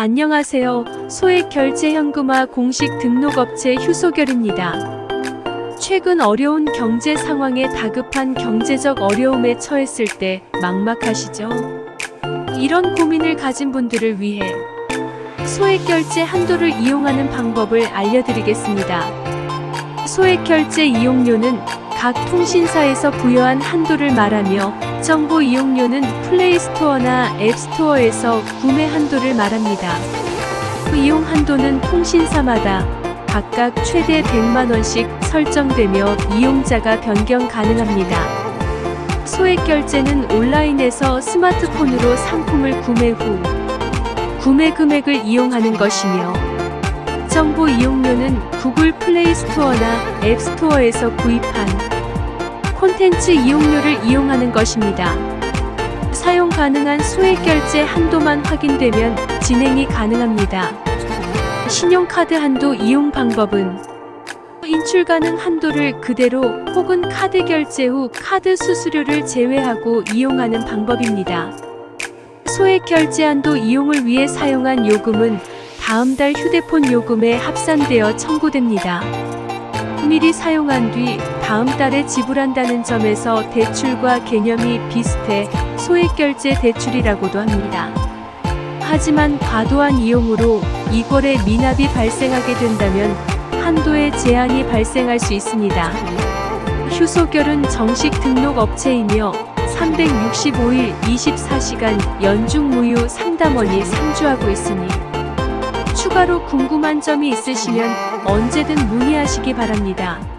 안녕하세요. 소액 결제 현금화 공식 등록업체 휴소결입니다. 최근 어려운 경제 상황에 다급한 경제적 어려움에 처했을 때 막막하시죠? 이런 고민을 가진 분들을 위해 소액 결제 한도를 이용하는 방법을 알려드리겠습니다. 소액 결제 이용료는 각 통신사에서 부여한 한도를 말하며 정보 이용료는 플레이스토어나 앱스토어에서 구매 한도를 말합니다. 그 이용 한도는 통신사마다 각각 최대 100만 원씩 설정되며 이용자가 변경 가능합니다. 소액 결제는 온라인에서 스마트폰으로 상품을 구매 후 구매 금액을 이용하는 것이며 정보 이용료는 구글 플레이 스토어나 앱 스토어에서 구입한 콘텐츠 이용료를 이용하는 것입니다. 사용 가능한 소액 결제 한도만 확인되면 진행이 가능합니다. 신용카드 한도 이용 방법은 인출 가능 한도를 그대로 혹은 카드 결제 후 카드 수수료를 제외하고 이용하는 방법입니다. 소액 결제 한도 이용을 위해 사용한 요금은 다음 달 휴대폰 요금에 합산되어 청구됩니다. 미리 사용한 뒤 다음 달에 지불한다는 점에서 대출과 개념이 비슷해 소액 결제 대출이라고도 합니다. 하지만 과도한 이용으로 이월에 미납이 발생하게 된다면 한도의 제한이 발생할 수 있습니다. 휴소결은 정식 등록 업체이며 365일 24시간 연중 무휴 상담원이 상주하고 있으니 추가로 궁금한 점이 있으시면 언제든 문의하시기 바랍니다.